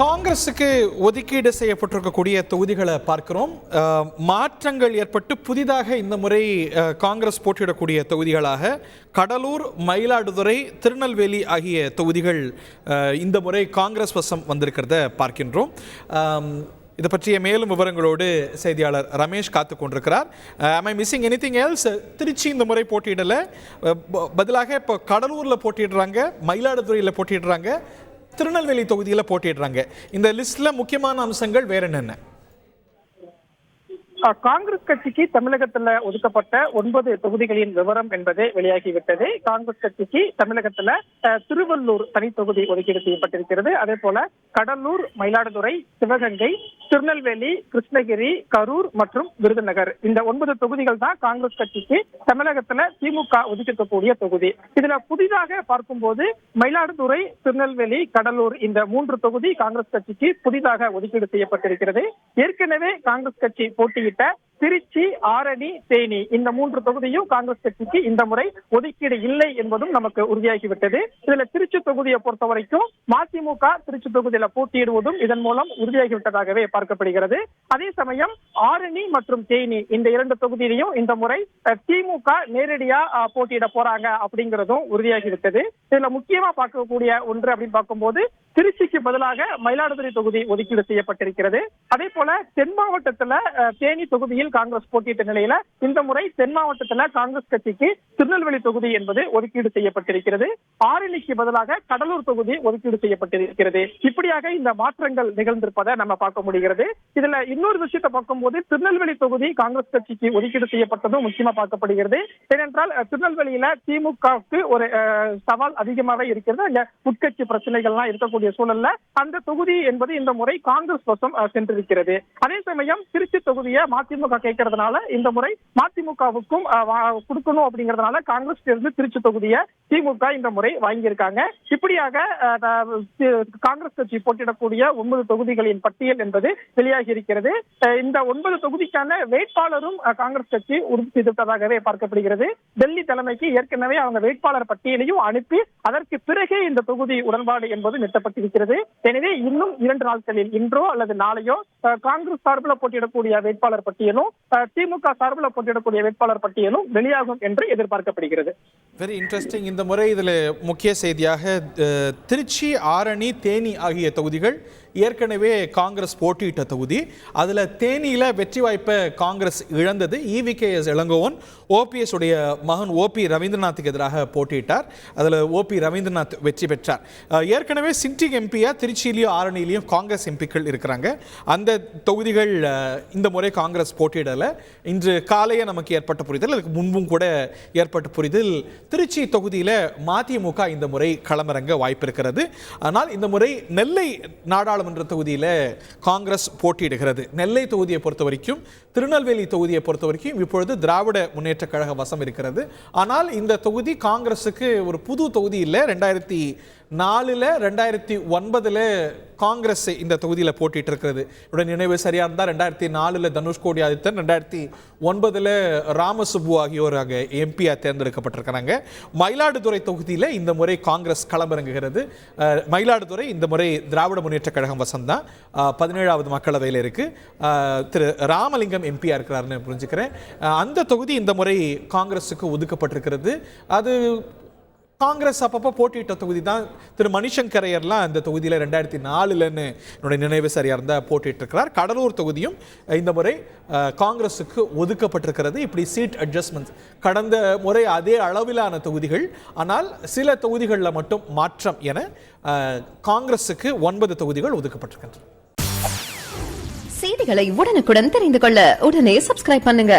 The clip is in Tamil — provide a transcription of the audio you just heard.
காங்கிரஸுக்கு ஒதுக்கீடு செய்யப்பட்டிருக்கக்கூடிய தொகுதிகளை பார்க்கிறோம். மாற்றங்கள் ஏற்பட்டு புதிதாக இந்த முறை காங்கிரஸ் போட்டியிடக்கூடிய தொகுதிகளாக கடலூர் மயிலாடுதுறை திருநெல்வேலி ஆகிய தொகுதிகள் இந்த முறை காங்கிரஸ் வசம் வந்திருக்கிறத பார்க்கின்றோம். இதை பற்றிய மேலும் விவரங்களோடு செய்தியாளர் ரமேஷ் காத்து கொண்டிருக்கிறார். I missing anything else Tiruchi இந்த முறை போட்டியிடலை. பதிலாக இப்போ கடலூரில் போட்டியிடுறாங்க மயிலாடுதுறையில் போட்டியிடுறாங்க. திருநெல்வேலி தொகுதியில் போட்டிடுறாங்க இந்த லிஸ்ட்ல முக்கியமான அம்சங்கள் வேற என்னென்ன? காங்கிரஸ் கட்சிக்கு தமிழகத்துல ஒதுக்கப்பட்ட ஒன்பது தொகுதிகளின் விவரம் என்பது வெளியாகிவிட்டது. காங்கிரஸ் கட்சிக்கு தமிழகத்துல திருவள்ளூர் தனி தொகுதி ஒதுக்கீடு செய்யப்பட்டிருக்கிறது. அதே போல கடலூர் மயிலாடுதுறை சிவகங்கை திருநெல்வேலி கிருஷ்ணகிரி கரூர் மற்றும் விருதுநகர். இந்த ஒன்பது தொகுதிகள் தான் காங்கிரஸ் கட்சிக்கு தமிழகத்துல திமுக ஒதுக்கக்கூடிய தொகுதி. இதுல புதிதாக பார்க்கும்போது மயிலாடுதுறை திருநெல்வேலி கடலூர் இந்த மூன்று தொகுதி காங்கிரஸ் கட்சிக்கு புதிதாக ஒதுக்கீடு செய்யப்பட்டிருக்கிறது. ஏற்கனவே காங்கிரஸ் கட்சி போட்டியிட்டு that. திருச்சி ஆரணி தேனி. இந்த மூன்று தொகுதியும் காங்கிரஸ் கட்சிக்கு இந்த முறை ஒதுக்கீடு இல்லை என்பதும் நமக்கு உறுதியாகிவிட்டது. இதுல திருச்சி தொகுதியை பொறுத்த வரைக்கும் மதிமுக திருச்சி தொகுதியில போட்டியிடுவதும் இதன் மூலம் உறுதியாகிவிட்டதாகவே பார்க்கப்படுகிறது. அதே சமயம் ஆரணி மற்றும் தேனி இந்த இரண்டு தொகுதியிலையும் இந்த முறை திமுக நேரடியா போட்டியிட போறாங்க அப்படிங்கிறதும் உறுதியாகிவிட்டது. இதுல முக்கியமா பார்க்கக்கூடிய ஒன்று அப்படின்னு பார்க்கும்போது திருச்சிக்கு பதிலாக மயிலாடுதுறை தொகுதி ஒதுக்கீடு செய்யப்பட்டிருக்கிறது. அதே போல தென் மாவட்டத்துல தேனி தொகுதியில் காங்கிரஸ் போட்டியிட்ட நிலையில இந்த முறை தென் மாவட்டத்துல காங்கிரஸ் கட்சிக்கு திருநெல்வேலி தொகுதி என்பது ஒதுக்கீடு செய்யப்பட்டிருக்கிறது. ஆரணிக்கு பதிலாக கடலூர் தொகுதி ஒதுக்கீடு செய்யப்பட்டிருக்கிறது. இப்படியாக இந்த மாற்றங்கள் நிகழ்ந்திருப்பதை நம்ம பார்க்க முடிகிறது. இதுல இன்னொரு விஷயத்தை பார்க்கும்போது திருநெல்வேலி தொகுதி காங்கிரஸ் கட்சிக்கு ஒதுக்கீடு செய்யப்பட்டதும் முக்கியமா பார்க்கப்படுகிறது. ஏனென்றால் திருநெல்வேலியில திமுகவுக்கு ஒரு சவால் அதிகமாகவே இருக்கிறது. அங்க உட்கட்சி பிரச்சனைகள்லாம் இருக்கக்கூடிய சூழல்ல அந்த தொகுதி என்பது இந்த முறை காங்கிரஸ் வசம் சென்றிருக்கிறது. அதே சமயம் திருச்சி தொகுதியை மதிமுக கேட்கறதுனால இந்த முறை மதிமுகவுக்கும் கொடுக்கணும் அப்படிங்கறதுனால காங்கிரஸ் இருந்து திருச்சி தொகுதியை திமுக இந்த முறை வாங்கியிருக்காங்க. இப்படியாக காங்கிரஸ் கட்சி போட்டியிடக்கூடிய ஒன்பது தொகுதிகளின் பட்டியல் என்பது வெளியாகி இருக்கிறது இந்த ஒன்பது தொகுதிக்கான வேட்பாளரும் காங்கிரஸ் கட்சி உறுதி செய்துவிட்டதாகவே பார்க்கப்படுகிறது. டெல்லி தலைமைக்கு ஏற்கனவே அவங்க வேட்பாளர் பட்டியலையும் அனுப்பி அதற்கு பிறகே இந்த தொகுதி உடன்பாடு என்பது நிறுத்தப்பட்டிருக்கிறது. எனவே இன்னும் இரண்டு நாட்களில் இன்றோ அல்லது நாளையோ காங்கிரஸ் சார்பில் போட்டியிடக்கூடிய வேட்பாளர் பட்டியலும் திமுக சார்பில் போட்டியிடக்கூடிய வேட்பாளர் பட்டியலும் வெளியாகும் என்று எதிர்பார்க்கப்படுகிறது. வெரி இன்ட்ரெஸ்டிங் இந்த முறை இதில் முக்கிய செய்தியாக திருச்சி ஆரணி தேனி ஆகிய தொகுதிகள் ஏற்கனவே காங்கிரஸ் போட்டியிட்ட தொகுதி. அதில் தேனியில் வெற்றி வாய்ப்பை காங்கிரஸ் இழந்தது. இவிகேஎஸ் இளங்கோவன் ஓபிஎஸ் உடைய மகன் ஓபி ரவீந்திரநாத்துக்கு எதிராக போட்டியிட்டார். அதில் ஓபி ரவீந்திரநாத் வெற்றி பெற்றார். ஏற்கனவே சிட்டிங் எம்பியா திருச்சியிலையும் ஆரணிலையும் காங்கிரஸ் எம்பிக்கள் இருக்கிறாங்க. அந்த தொகுதிகள் இந்த முறை காங்கிரஸ் போட்டியிடலை. இன்று காலையே நமக்கு ஏற்பட்ட புரிதல் அதுக்கு முன்பும் கூட ஏற்பட்ட புரிதல். திருச்சி தொகுதியில் மதிமுக இந்த முறை களமிறங்க வாய்ப்பு இருக்கிறது ஆனால் இந்த முறை நெல்லை நாடாளுமன்ற தொகுதியில் காங்கிரஸ் போட்டியிடுகிறது. நெல்லை தொகுதியை பொறுத்த வரைக்கும் திருநெல்வேலி தொகுதியை பொறுத்த வரைக்கும் இப்பொழுது திராவிட முன்னேற்ற கழக வசம் இருக்கிறது. ஆனால் இந்த தொகுதி காங்கிரஸுக்கு ஒரு புது தொகுதி இல்லை. ரெண்டாயிரத்தி நாலில் ரெண்டாயிரத்தி ஒன்பதில் காங்கிரஸ் இந்த தொகுதியில் போட்டிட்டு இருக்கிறது இவருடைய நினைவு சரியாக இருந்தால் ரெண்டாயிரத்தி நாலில் தனுஷ்கோடி ஆதித்தன் ரெண்டாயிரத்தி ஒன்பதில் ராமசுப்பு ஆகியோர் அங்கே எம்பியாக தேர்ந்தெடுக்கப்பட்டிருக்கிறாங்க. மயிலாடுதுறை தொகுதியில் இந்த முறை காங்கிரஸ் களமிறங்குகிறது. மயிலாடுதுறை இந்த முறை திராவிட முன்னேற்ற கழகம் வசந்தான் பதினேழாவது மக்களவையில் இருக்குது திரு ராமலிங்கம் எம்பியாக இருக்கிறாருன்னு புரிஞ்சுக்கிறேன். அந்த தொகுதி இந்த முறை காங்கிரஸுக்கு ஒதுக்கப்பட்டிருக்கிறது. அது காங்கிரஸ் அப்பப்போ போட்டியிட்ட தொகுதி தான் திரு மணிசங்கரையர்லாம் அந்த தொகுதியில் ரெண்டாயிரத்தி நாலுலன்னு என்னுடைய நினைவு சரியாக இருந்தால் போட்டிட்டு இருக்கிறார் கடலூர் தொகுதியும் இந்த முறை காங்கிரஸுக்கு ஒதுக்கப்பட்டிருக்கிறது. இப்படி சீட் அட்ஜஸ்ட்மெண்ட் கடந்த முறை அதே அளவிலான தொகுதிகள் ஆனால் சில தொகுதிகளில் மட்டும் மாற்றம் என காங்கிரஸுக்கு ஒன்பது தொகுதிகள் ஒதுக்கப்பட்டிருக்கின்றன. செய்திகளை உடனுக்குடன் தெரிந்து கொள்ள உடனே சப்ஸ்கிரைப் பண்ணுங்க.